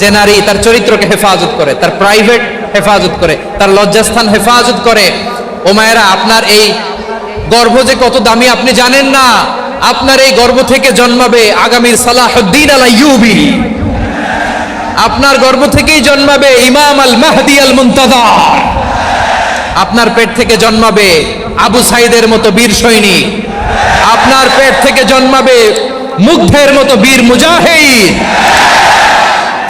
যে নারী তার চরিত্রকে হেফাজত করে, তার প্রাইভেট হেফাজত করে, তার লজ্জাস্থান হেফাজত করে, ও মায়েরা, আপনার এই গর্ভ যে কত দামি আপনি জানেন না, আপনার এই গর্ভ থেকে জন্মাবে আগামীর সালাহুদ্দিন আল আইয়ুবি আপনার গর্ভ থেকেই জন্মাবে ইমাম আল মাহদি আল মুনতাদা আপনার পেট থেকে জন্মাবে আবু সাইদের মতো বীর সৈনিক আপনার পেট থেকে জন্মাবে মুগ্ধের মতো বীর মুজাহিদ।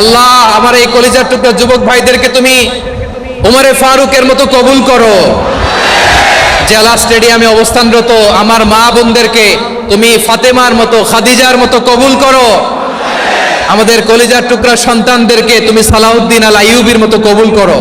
আল্লাহ, আমার এই কলিজার টুকরা যুবক ভাইদেরকে তুমি উমরে ফারুকের মতো কবুল করো। জেলা স্টেডিয়ামে অবস্থানরত আমার মা বোনদেরকে তুমি ফাতেমার মতো, খাদিজার মতো কবুল করো। আমাদের কলিজার টুকরা সন্তানদেরকে তুমি সালাউদ্দিন আল আইউবির মতো কবুল করো।